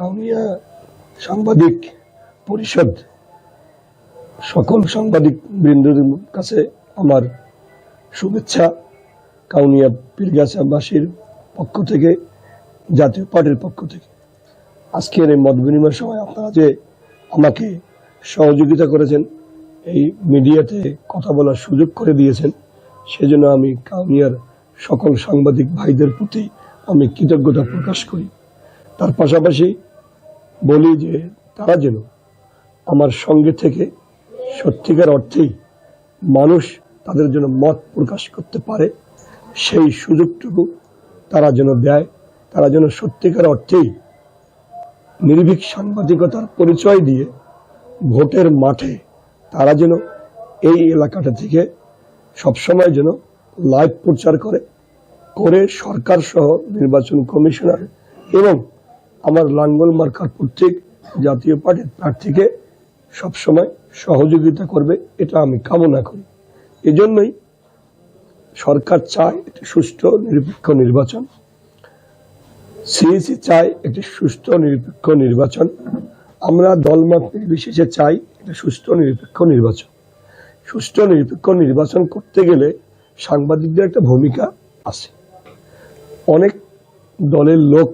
কাউনিয়া সাংবাদিক পরিষদ, সকল সাংবাদিক বৃন্দদের কাছে আমার শুভেচ্ছা। কাউনিয়া পীরগাছাবাসীর পক্ষ থেকে, জাতীয় পার্টির পক্ষ থেকে। আজকের এই মত বিনিময়ের সময় আপনারা যে আমাকে সহযোগিতা করেছেন, এই মিডিয়াতে কথা বলার সুযোগ করে দিয়েছেন, সেজন্য আমি কাউনিয়ার সকল সাংবাদিক ভাইদের প্রতি আমি কৃতজ্ঞতা প্রকাশ করি। তার পাশাপাশি বলি যে, তারা যেন আমার সঙ্গে থেকে সত্যিকার অর্থেই মানুষ তাদের জন্য মত প্রকাশ করতে পারে, সেই সুযোগটুকু তারা যেন দেয়, তারা যেন সত্যিকার অর্থেই নির্ভীক সাংবাদিকতার পরিচয় দিয়ে ভোটের মাঠে তারা যেন এই এলাকাটা থেকে সবসময় যেন লাইভ প্রচার করে করে সরকার সহ নির্বাচন কমিশনার এবং আমার লাঙ্গল মার্কার প্রত্যেক জাতীয় পার্টির প্রার্থীকে সবসময় সহযোগিতা করবে, এটা আমি কামনা করি। এজন্যই সরকার চায় একটি সুষ্ঠু নিরপেক্ষ নির্বাচন। সিএসি চায় একটি সুস্থ নিরপেক্ষ নির্বাচন। আমরা দলমত নির্বিশেষে চাই একটি সুস্থ নিরপেক্ষ নির্বাচন। সুষ্ঠ নিরপেক্ষ নির্বাচন করতে গেলে সাংবাদিকদের একটা ভূমিকা আছে। অনেক দলের লোক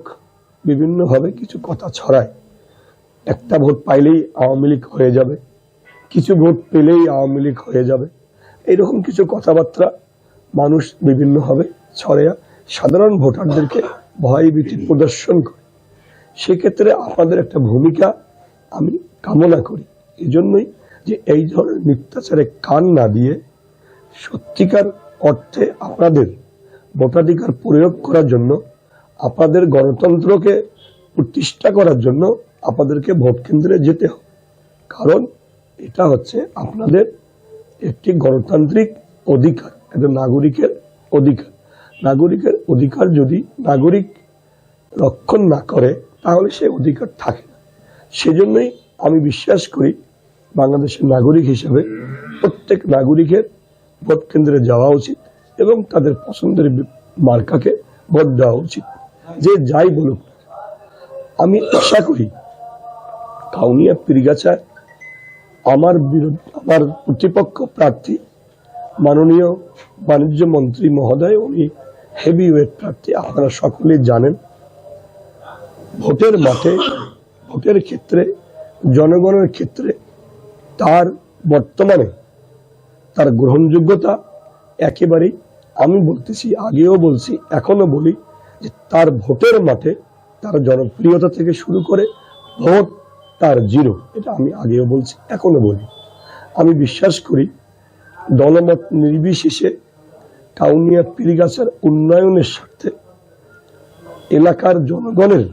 বিভিন্নভাবে কিছু কথা ছড়ায়। একটা ভোট পাইলেই আওয়ামী লীগ হয়ে যাবে। কিছু ভোট পেলেই আওয়ামী লীগ হয়ে যাবে। এরকম কিছু কথাবার্তা মানুষ বিভিন্নভাবে ছড়াইয়া সাধারণ ভোটারদেরকে ভয়ভীতি প্রদর্শন করে। সেক্ষেত্রে আপনাদের একটা ভূমিকা আমি কামনা করি। এই জন্যই যে এই ধরনের মিথ্যাচারে কান না দিয়ে সত্যিকার অর্থে আপনাদের ভোটাধিকার প্রয়োগ করার জন্য আপনাদের গণতন্ত্রকে প্রতিষ্ঠা করার জন্য আপনাদেরকে ভোট কেন্দ্রে যেতে হবে। কারণ এটা হচ্ছে আপনাদের একটি গণতান্ত্রিক অধিকার একটা নাগরিকের অধিকার। নাগরিকের অধিকার যদি নাগরিক রক্ষণ না করে, তাহলে সে অধিকার থাকে না। সেজন্যই আমি বিশ্বাস করি বাংলাদেশের নাগরিক হিসেবে প্রত্যেক নাগরিকের ভোট কেন্দ্রে যাওয়া উচিত এবং তাদের পছন্দের মার্কাকে ভোট দেওয়া উচিত। যে যাই বলুক, আমি আশা করি কাউনিয়া পীরগাছায় আমার বিরুদ্ধে, আমার প্রতিপক্ষ প্রার্থী, মাননীয় বাণিজ্য মন্ত্রী মহোদয়, উনি হেভি ওয়েট প্রার্থী, আপনারা সকলেই জানেন। ভোটের মাঠে, ভোটের ক্ষেত্রে, জনগণের ক্ষেত্রে তার বর্তমানে তার গ্রহণযোগ্যতা একেবারেই আমি বলতেছি, আগেও বলছি এখনও বলি যে তার ভোটের মাঠে তার জনপ্রিয়তা থেকে শুরু করে ভোট তার জিরো, এটা আমি আগেও বলছি এখনও বলি। আমি বিশ্বাস করি দলমত নির্বিশেষে কাউনিয়া পীরগাছার উন্নয়নের স্বার্থে, এলাকার জনগণের,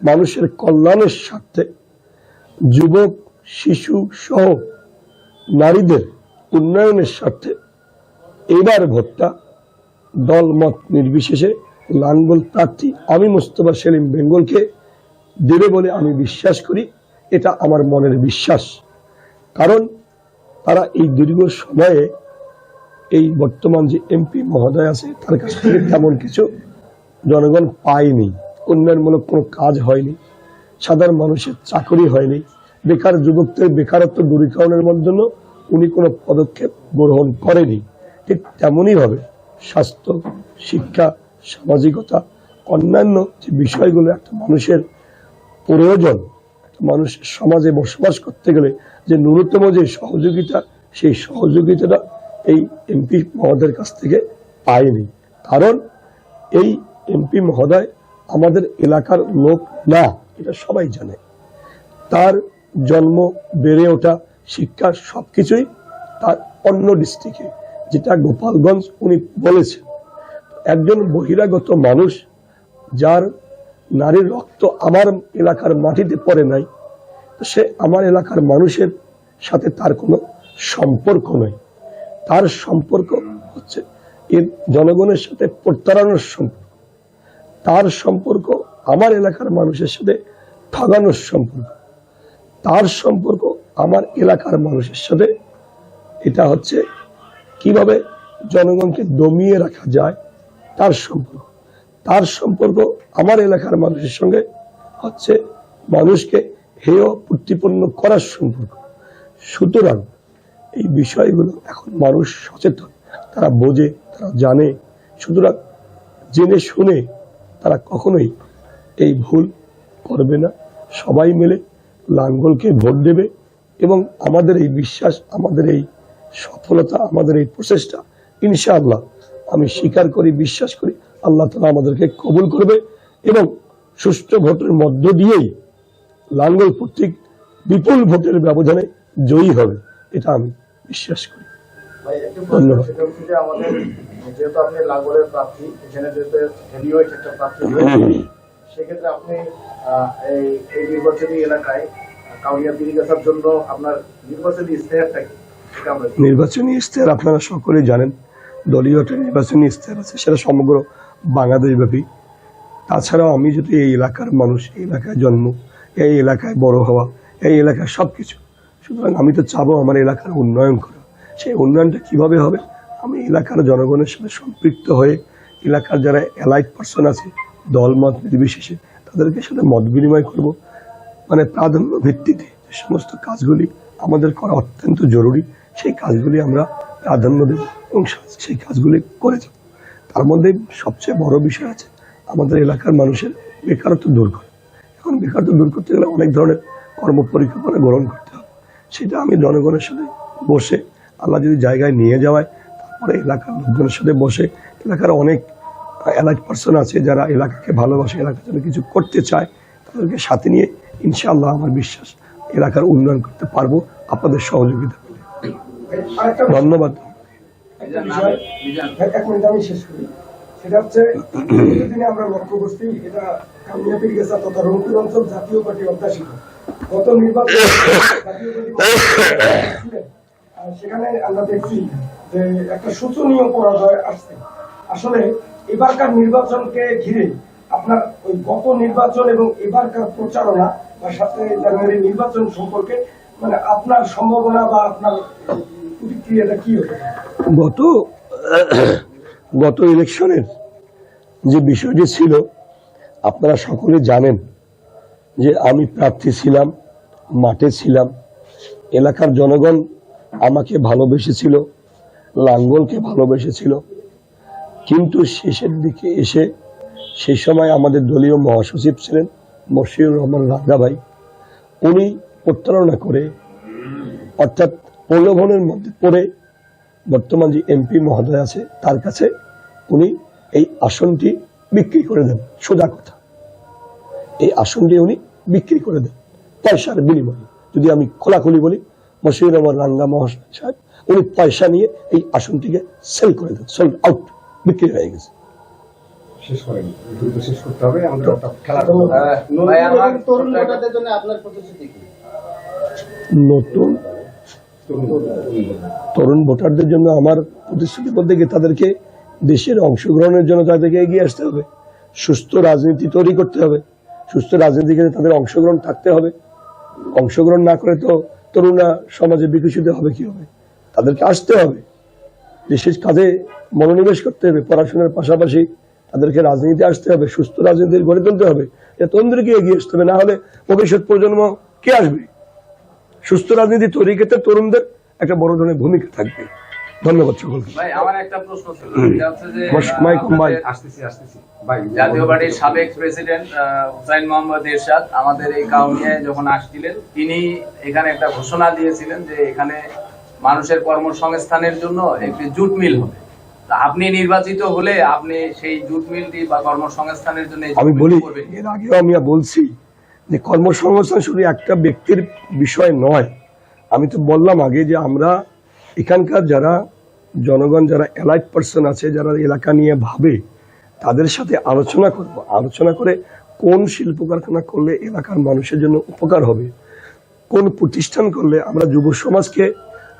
মানুষের কল্যাণের স্বার্থে যুবক, শিশু সহ নারীদের উন্নয়নের স্বার্থে এবার ভোটটা দলমত নির্বিশেষে লাঙ্গল প্রার্থী আমি মোস্তফা সেলিম বেঙ্গলকে দেবে বলে আমি বিশ্বাস করি, এটা আমার মনের বিশ্বাস। কারণ তারা এই দীর্ঘ সময়ে এই বর্তমান যে এমপি মহোদয় আছে, তার কাছ থেকে তেমন কিছু জনগণ পায়নি। উন্নয়নমূলক কোনো কাজ হয়নি, সাধারণ মানুষের চাকরি হয়নি, বেকার যুবকদের বেকারত্ব দূরীকরণের জন্য উনি কোনো পদক্ষেপ গ্রহণ করেনি। ঠিক তেমনইভাবে স্বাস্থ্য, শিক্ষা সামাজিকতা, অন্যান্য যে বিষয়গুলো একটা মানুষের প্রয়োজন, একটা মানুষের সমাজে বসবাস করতে গেলে যে ন্যূনতম যে সহযোগিতা, সেই সহযোগিতাটা এই এমপি মহোদয়ের কাছ থেকে পায়নি কারণ এই এমপি মহোদয় আমাদের এলাকার লোক না, এটা সবাই জানে। তার জন্ম, বেড়ে ওঠা, শিক্ষা সব কিছুই তার অন্য ডিস্ট্রিক্টে যেটা গোপালগঞ্জ উনি বলেছেন। একজন বহিরাগত মানুষ যার নারীর রক্ত আমার এলাকার মাটিতে পড়ে নাই, সে আমার এলাকার মানুষের সাথে তার কোনো সম্পর্ক নয় তার সম্পর্ক হচ্ছে এর জনগণের সাথে প্রতারণার সম্পর্ক। তার সম্পর্ক আমার এলাকার মানুষের সাথে ঠগানোর সম্পর্ক। তার সম্পর্ক আমার এলাকার মানুষের সাথে। এটা হচ্ছে কীভাবে জনগণকে দমিয়ে রাখা যায় তার সম্পর্ক। তার সম্পর্ক আমার এলাকার মানুষের সঙ্গে হচ্ছে মানুষকে হেয় প্রতিপন্ন করার সম্পর্ক। সুতরাং এই বিষয়গুলো এখন মানুষ সচেতন, তারা বোঝে, তারা জানে। সুতরাং জেনে শুনে তারা কখনোই এই ভুল করবে না। সবাই মিলে লাঙ্গলকে ভোট দেবে এবং আমাদের এই বিশ্বাস, আমাদের এই সফলতা, আমাদের এই প্রচেষ্টা, ইনশাআল্লাহ আমি স্বীকার করি বিশ্বাস করি আল্লাহ তালা আমাদেরকে কবুল করবে এবং সুষ্ঠু ভোটের মধ্য দিয়েই লাঙ্গল প্রতীক বিপুল ভোটের ব্যবধানে জয়ী হবে এটা আমি বিশ্বাস করি ধন্যবাদ। যেহেতু আপনি লাঙ্গলের প্রার্থী এখানে যেহেতু একটা প্রার্থী সেক্ষেত্রে আপনি এই নির্বাচনী এলাকায় কাউনিয়া বিরিগাছার জন্য আপনার নির্বাচনী ইস্তেহারটা কি। নির্বাচনী ইশতেহার আপনারা সকলেই জানেন দলীয় একটা নির্বাচনী ইশতেহার আছে, সেটা সমগ্র বাংলাদেশ ব্যাপী তাছাড়াও আমি যদি এই এলাকার মানুষ, এই এলাকায় জন্ম, এই এলাকায় বড় হওয়া, এই এলাকায় সব কিছু সুতরাং আমি তো চাবো আমার এলাকার উন্নয়ন করা। সেই উন্নয়নটা কীভাবে হবে? আমি এলাকার জনগণের সাথে সম্পৃক্ত হয়ে এলাকার যারা অ্যালাইট পার্সন আছে, দল, মত, নির্বিশেষে, তাদেরকে সাথে মত বিনিময় করব। মানে প্রাধান্য ভিত্তিতে যে সমস্ত কাজগুলি আমাদের করা অত্যন্ত জরুরি, সেই কাজগুলি আমরা প্রাধান্য দেব এবং সেই কাজগুলি করে যাব তার মধ্যে সবচেয়ে বড় বিষয় আছে, আমাদের এলাকার মানুষের বেকারত্ব দূর করা। এখন বেকারত্ব দূর করতে গেলে অনেক ধরনের কর্ম পরিকল্পনা গ্রহণ করতে হবে। সেটা আমি জনগণের সাথে বসে, আল্লাহ যদি জায়গায় নিয়ে যাওয়ায়, তারপরে এলাকার লোকজনের সাথে বসে, এলাকার অনেক এলাইট পার্সন আছে যারা এলাকাকে ভালোবাসে, এলাকার জন্য কিছু করতে চায়, তাদেরকে সাথে নিয়ে ইনশাআল্লাহ আমার বিশ্বাস এলাকার উন্নয়ন করতে পারব, আপনাদের সহযোগিতা ধন্যবাদ। এক মিনিট আমি শেষ করি। সেটা হচ্ছে আমরা লক্ষ্য করছি এটা তথা রংপুর অঞ্চল জাতীয় পার্টি গত নির্বাচন সেখানে আমরা দেখছি যে একটা শোচনীয় পরাজয় আসছে। আসলে এবারকার নির্বাচনকে ঘিরে আপনার ওই গত নির্বাচন এবং এবারকার প্রচারণা বা সাথে জানুয়ারি নির্বাচন সম্পর্কে মানে আপনার সম্ভাবনা বা আপনার গত গত ইলেকশনের যে বিষয়টি ছিল, আপনারা সকলে জানেন যে আমি প্রার্থী ছিলাম, মাঠে ছিলাম। এলাকার জনগণ আমাকে ভালোবেসেছিল, লাঙ্গলকে ভালোবেসেছিল। কিন্তু শেষের দিকে এসে সেই সময় আমাদের দলীয় মহাসচিব ছিলেন মশিউর রহমান রাঙ্গা ভাই উনি প্রতারণা করে, অর্থাৎ প্রলোভনের মধ্যে পড়ে বর্তমান যে এমপি মহোদয় আছে তার কাছে উনি এই আসনটি বিক্রি করে দেন। সোজা কথা। এই আসনটি উনি বিক্রি করে দেন পয়সার বিনিময়ে। যদি আমি খোলাখুলি বলি মশিউর রহমান রাঙ্গা মহাশয় সাহেব উনি পয়সা নিয়ে এই আসনটিকে সেল করে দেন সোল্ড আউট বিক্রি হয়ে গেছে। শেষ করেন। দ্রুত শেষ করতে হবে। আমাদের একটা খেলা আহ, ভাই, আমার তরুণ ভোটারদের জন্য আপনার প্রতিশ্রুতি কি? নতুন তরুণ ভোটারদের জন্য আমার প্রতিশ্রুতি বলতে গিয়ে তাদেরকে দেশের অংশগ্রহণের জন্য তাদেরকে এগিয়ে আসতে হবে। সুস্থ রাজনীতি তৈরি করতে হবে। সুস্থ রাজনীতিকে তাদের অংশগ্রহণ থাকতে হবে। অংশগ্রহণ না করে তো তরুণরা সমাজে বিকশিত হবে কি হবে? তাদেরকে আসতে হবে। দেশের কাজে মনোনিবেশ করতে হবে। পড়াশোনার পাশাপাশি তাদেরকে রাজনীতি আসতে হবে। সুস্থ রাজনীতি গড়ে তুলতে হবে। তরুণদেরকে এগিয়ে আসতে হবে। না হলে ভবিষ্যৎ প্রজন্ম কে আসবে? সুস্থ রাজনীতি তৈরি ক্ষেত্রে তরুণদের একটা বড় ধরনের ভূমিকা থাকবে। ধন্যবাদ সকলকে। ভাই আমার একটা প্রশ্ন ছিল। সেটা হচ্ছে যে বস- আহ, মাইক, আপনাদের মাইক। আসতেছি আসতেছি। ভাই জাতীয় পার্টির সাবেক প্রেসিডেন্ট হুসাইন মোহাম্মদ এরশাদ আমাদের এই কাউনিয়ায় যখন আসছিলেন তিনি এখানে একটা ঘোষণা দিয়েছিলেন যে এখানে মানুষের কর্মসংস্থানের জন্য একটি জুট মিল হবে। আপনি নির্বাচিত হলে আপনি সেই জুট মিলটি বা কর্মসংস্থানের জন্য আমি বলি এর আগেও আমি বলছি যে কর্মসংস্থান শুধু একটা ব্যক্তির বিষয় নয়, আমি তো বললাম আগে যে আমরা এখানকার যারা জনগণ, যারা এলাইট পার্সন আছে, যারা এলাকা নিয়ে ভাবে, তাদের সাথে আলোচনা করব। আলোচনা করে কোন শিল্প কারখানা করলে এলাকার মানুষের জন্য উপকার হবে? কোন প্রতিষ্ঠান করলে আমরা যুব সমাজকে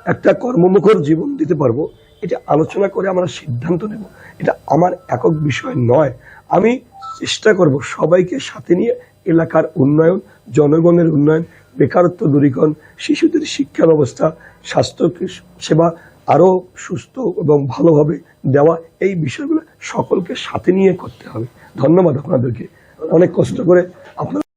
একটা কর্মমুখর জীবন দিতে পারব? এটা আলোচনা করে আমরা সিদ্ধান্ত নেব। এটা আমার একক বিষয় নয়। আমি চেষ্টা করব সবাইকে সাথে নিয়ে এলাকার উন্নয়ন, জনগণের উন্নয়ন, বেকারত্ব দূরীকরণ, শিশুদের শিক্ষা ব্যবস্থা, স্বাস্থ্য সেবা আরও সুস্থ এবং ভালোভাবে দেওয়া, এই বিষয়গুলো সকলকে সাথে নিয়ে করতে হবে। ধন্যবাদ আপনাদেরকে। অনেক কষ্ট করে আপনারা